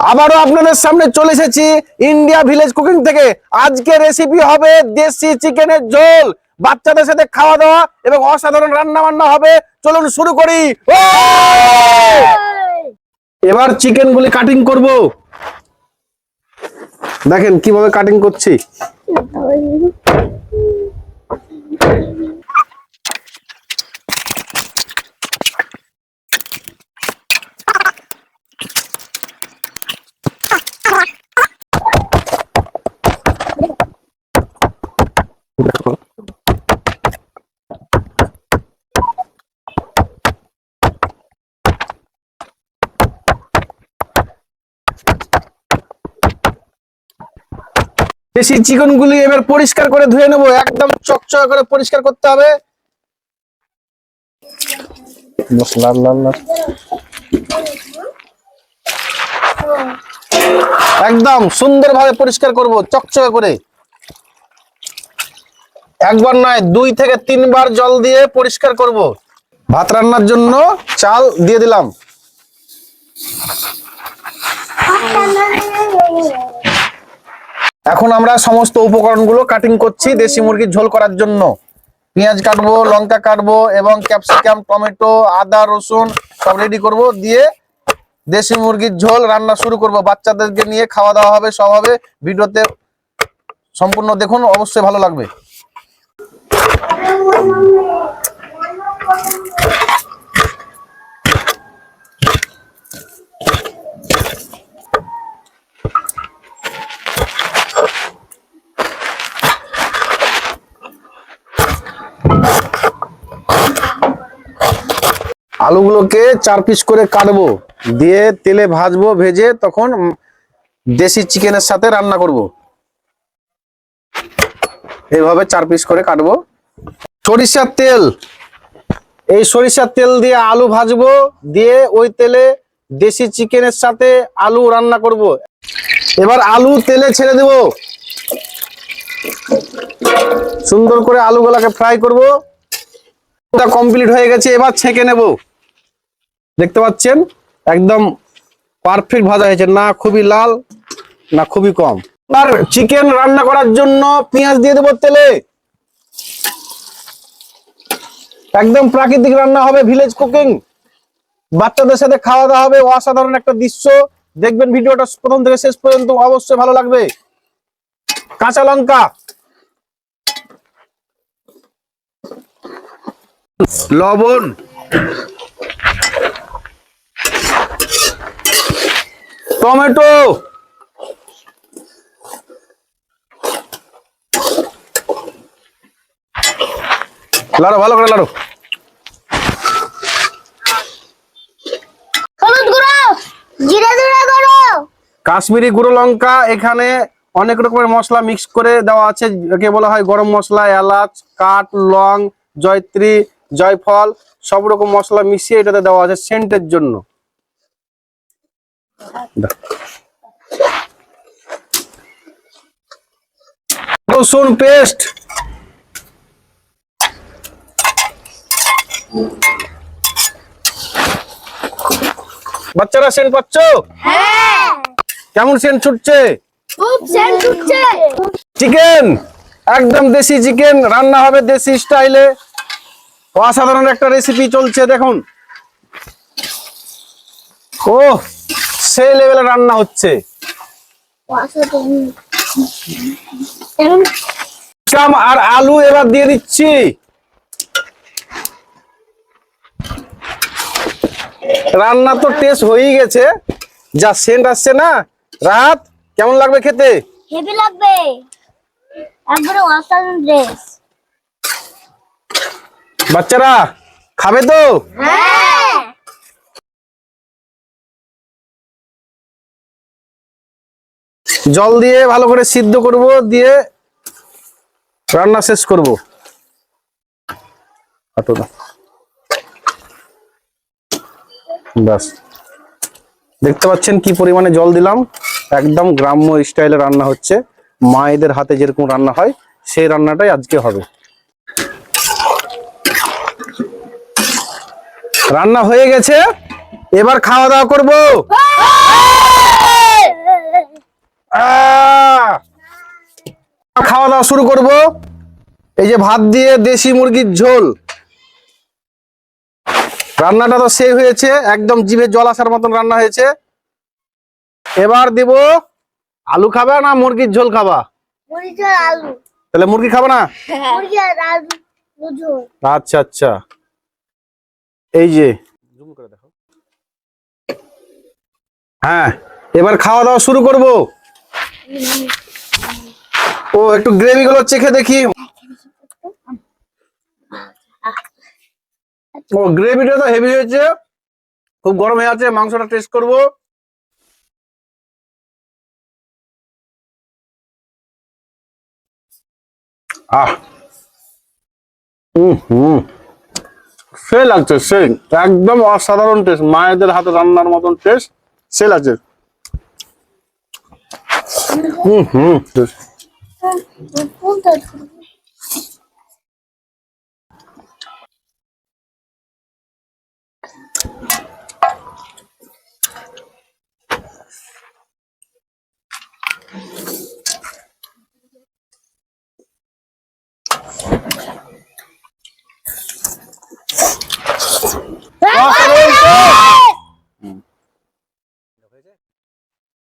আবারও আপনাদের সামনে চলে এসেছি ইন্ডিয়া ভিলেজ কুকিং থেকে। আজকে রেসিপি হবে দেশি চিকেনের ঝোল। বাচ্চাদের সাথে খাওয়া দাওয়া এবং অসাধারণ রান্না বান্না হবে। চলুন শুরু করি। এবার চিকেন গুলি কাটিং করব। দেখেন কীভাবে কাটিং করছি। দেশি চিকেন গুলি এবার পরিষ্কার করে ধুয়ে নেব। একদম চকচক করে পরিষ্কার করতে হবে। মশলা লাল লাল একদম সুন্দরভাবে পরিষ্কার করব চকচকে করে। একবার নয় দুই থেকে তিনবার জল দিয়ে পরিষ্কার করব। ভাত রান্নার জন্য চাল দিয়ে দিলাম। এখন আমরা সমস্ত উপকরণগুলো কাটিং করছি, দেশি মুরগির ঝোল করার জন্য। পেঁয়াজ কাটবো, লঙ্কা কাটবো এবং ক্যাপসিকাম টমেটো, আদা, রসুন সব রেডি করব। দিয়ে দেশি মুরগির ঝোল রান্না শুরু করব। বাচ্চাদেরকে নিয়ে খাওয়া দাওয়া হবে, সব হবে। ভিডিওতে সম্পূর্ণ দেখুন, অবশ্যই ভালো লাগবে। আলুগুলোকে চার পিস করে কাটবো। দিয়ে তেলে ভাজবো, ভেজে তখন দেশি চিকেনের সাথে রান্না করব। এইভাবে চার পিস করে কাটবো। সরিষার তেল। এই সরিষার তেল দিয়ে আলু ভাজবো, দিয়ে ওই তেলে দেশি চিকেনের সাথে আলু রান্না করব। এবার আলু তেলে ছেড়ে দেব। সুন্দর করে আলুগুলাকে ফ্রাই করব। কমপ্লিট হয়ে গেছে, এবার ছেঁকে নেব। দেখতে পাচ্ছেন? একদম পারফেক্ট ভাজা হয়েছে। না খুবই লাল, না খুবই কম। আর চিকেন রান্না করার জন্য পেঁয়াজ দিয়ে দেবো তেলে। একদম প্রাকৃতিক রান্না হবে ভিলেজ কুকিং বাচ্চাদের সাথে খাওয়া দাওয়া হবে, অসাধারণ একটা দৃশ্য। দেখবেন ভিডিওটা প্রথম থেকে শেষ পর্যন্ত অবশ্যই ভালো লাগবে। কাঁচা লঙ্কা। লবণ। টমেটো। লাড়ো ভালো করে লাড়ো। হলুদ গুঁড়ো জিরে গুঁড়ো করো। কাশ্মীরি গুঁড়ো লঙ্কা এখানে অনেক রকমের মশলা মিক্স করে দেওয়া আছে একে বলা হয় গরম মশলা এলাচ কাঠ লং জয়ত্রী জয়ফল সব রকম মশলা মিশিয়ে এটাতে দেওয়া আছে সেন্টের জন্য। রসুন পেস্ট। বাচ্চারা সেন্ট পাচ্ছ? হ্যাঁ। কেমন সেন্ট ছুটছে? চিকেন একদম দেশি চিকেন রান্না হবে দেশি স্টাইলে। অসাধারণ একটা রেসিপি চলছে দেখুন। ও সেই লেভেলে রান্না হচ্ছে। কাম আর আলু এবার দিয়ে দিচ্ছি। রান্না তো টেস্ট হয়েই গেছে। যা সেন্ট আসছে না। রাত কেমন লাগবে খেতে? হেভি লাগবে। একবারে অসাধারণ ড্রেস বাচ্চারা খাবে তো? হ্যাঁ। জল দিয়ে ভালো করে সিদ্ধ করব, দিয়ে রান্না শেষ করব। ব্যাস। দেখতে পাচ্ছেন কি পরিমাণে জল দিলাম। একদম গ্রাম্য স্টাইলে রান্না হচ্ছে। মায়েদের হাতে যেরকম রান্না হয়, সেই রান্নাটাই আজকে হবে। রান্না হয়ে গেছে। এবার খাওয়া দাওয়া করব। আহ! খাওয়া দাওয়া শুরু করব। এই যে ভাত দিয়ে দেশি মুরগির ঝোল। রান্নাটা তো সেই হয়েছে একদম জিভে জল আসার মতন রান্না হয়েছে। এবার দেব আলু খাবা না মুরগির ঝোল খাবা? তাহলে মুরগি খাবা না? মুরগি আর আলু বুঝো আচ্ছা আচ্ছা। এই যে। জুম করে দেখো। হ্যাঁ এবার খাওয়া দাওয়া শুরু করব। ও, একটু গ্রেভি গুলো চেখে দেখি। ও গ্রেভিটা তো হেভি হয়েছে। খুব গরম হয়ে আছে, মাংসটা টেস্ট করব। আহ। হুম হুম। সে লাগছে, সেই। একদম অসাধারণ টেস্ট মায়েদের হাতে রান্নার মতন টেস্ট সে লাগছে। হুম হুম